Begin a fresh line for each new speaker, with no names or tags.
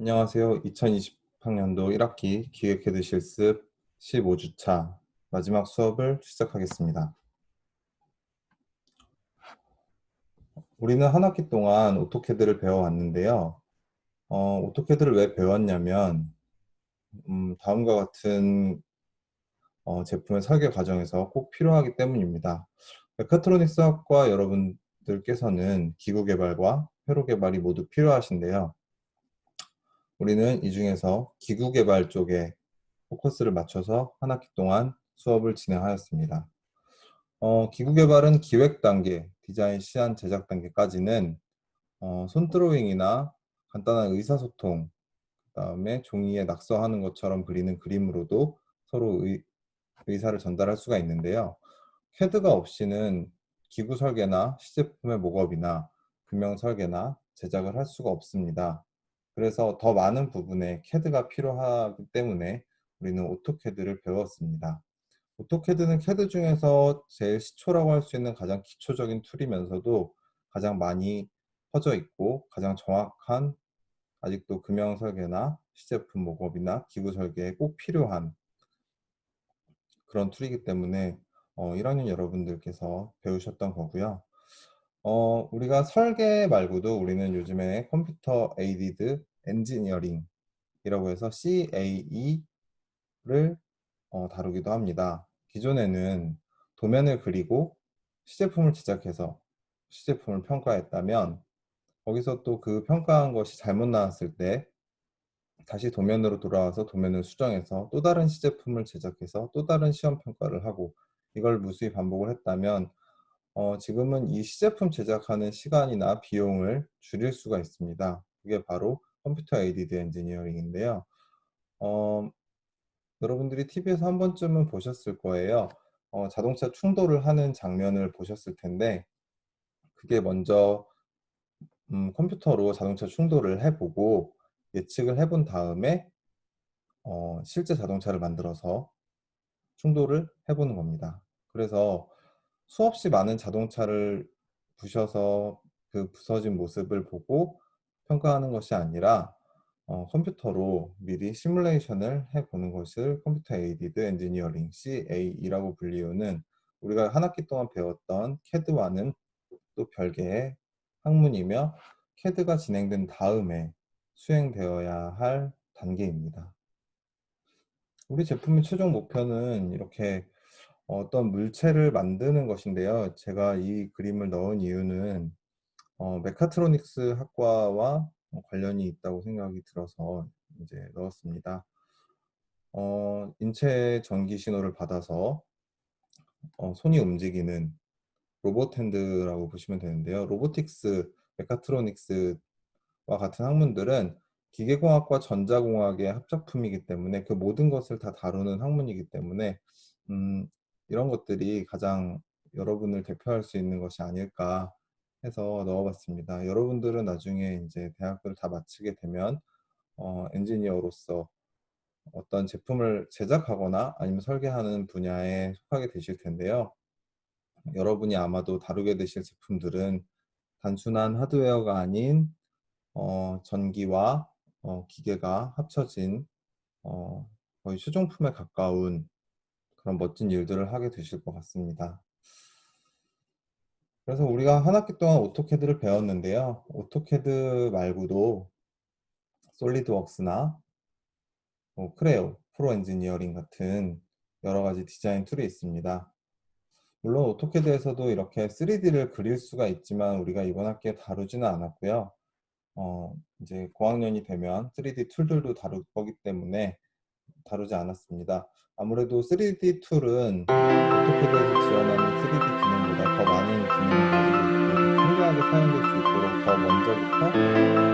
안녕하세요. 2020학년도 1학기 기획헤드 실습 15주차 마지막 수업을 시작하겠습니다. 우리는 한 학기 동안 오토캐드를 배워왔는데요. 어, 오토캐드를 왜 배웠냐면 음, 다음과 같은 어, 제품의 설계 과정에서 꼭 필요하기 때문입니다. 메카트로닉스 학과 여러분들께서는 기구 개발과 회로 개발이 모두 필요하신데요. 우리는 이 중에서 기구 개발 쪽에 포커스를 맞춰서 한 학기 동안 수업을 진행하였습니다. 어, 기구 개발은 기획 단계, 디자인 시안 제작 단계까지는 어, 손드로잉이나 간단한 의사소통, 그 다음에 종이에 낙서하는 것처럼 그리는 그림으로도 서로 의, 의사를 전달할 수가 있는데요. 캐드가 없이는 기구 설계나 시제품의 목업이나 금형 설계나 제작을 할 수가 없습니다. 그래서 더 많은 부분에 캐드가 필요하기 때문에 우리는 오토캐드를 배웠습니다. 오토캐드는 캐드 중에서 제일 시초라고 할 수 있는 가장 기초적인 툴이면서도 가장 많이 퍼져 있고 가장 정확한 아직도 금형 설계나 시제품 목업이나 기구 설계에 꼭 필요한 그런 툴이기 때문에 어, 1학년 여러분들께서 배우셨던 거고요. 어, 우리가 설계 말고도 우리는 요즘에 컴퓨터 에이디드 엔지니어링이라고 해서 CAE를 어, 다루기도 합니다. 기존에는 도면을 그리고 시제품을 제작해서 시제품을 평가했다면 거기서 또 그 평가한 것이 잘못 나왔을 때 다시 도면으로 돌아와서 도면을 수정해서 또 다른 시제품을 제작해서 또 다른 시험 평가를 하고 이걸 무수히 반복을 했다면 어, 지금은 이 시제품 제작하는 시간이나 비용을 줄일 수가 있습니다. 그게 바로 컴퓨터 에이디드 엔지니어링인데요. 어, 여러분들이 TV에서 한 번쯤은 보셨을 거예요. 어, 자동차 충돌을 하는 장면을 보셨을 텐데 그게 먼저 음, 컴퓨터로 자동차 충돌을 해보고 예측을 해본 다음에 어, 실제 자동차를 만들어서 충돌을 해보는 겁니다. 그래서 수없이 많은 자동차를 부셔서 그 부서진 모습을 보고 평가하는 것이 아니라 어, 컴퓨터로 미리 시뮬레이션을 해보는 것을 컴퓨터 에이디드 엔지니어링 CAE라고 불리우는 우리가 한 학기 동안 배웠던 CAD와는 또 별개의 학문이며 CAD가 진행된 다음에 수행되어야 할 단계입니다. 우리 제품의 최종 목표는 이렇게 어떤 물체를 만드는 것인데요. 제가 이 그림을 넣은 이유는 어, 메카트로닉스 학과와 관련이 있다고 생각이 들어서 이제 넣었습니다. 어, 인체 전기 신호를 받아서 어, 손이 움직이는 로봇 핸드라고 보시면 되는데요. 로보틱스, 메카트로닉스와 같은 학문들은 기계공학과 전자공학의 합작품이기 때문에 그 모든 것을 다 다루는 학문이기 때문에 음, 이런 것들이 가장 여러분을 대표할 수 있는 것이 아닐까 해서 넣어봤습니다. 여러분들은 나중에 이제 대학교를 다 마치게 되면 어, 엔지니어로서 어떤 제품을 제작하거나 아니면 설계하는 분야에 속하게 되실 텐데요. 여러분이 아마도 다루게 되실 제품들은 단순한 하드웨어가 아닌 어, 전기와 어, 기계가 합쳐진 어, 거의 최종품에 가까운 그런 멋진 일들을 하게 되실 것 같습니다. 그래서 우리가 한 학기 동안 오토캐드를 배웠는데요. 오토캐드 말고도 솔리드웍스나 뭐 크레오, 프로 엔지니어링 같은 여러 가지 디자인 툴이 있습니다. 물론 오토캐드에서도 이렇게 3D를 그릴 수가 있지만 우리가 이번 학기에 다루지는 않았고요. 어, 이제 고학년이 되면 3D 툴들도 다룰 거기 때문에 다루지 않았습니다. 아무래도 3D 툴은 오토캐드에서 지원하는 먼저부터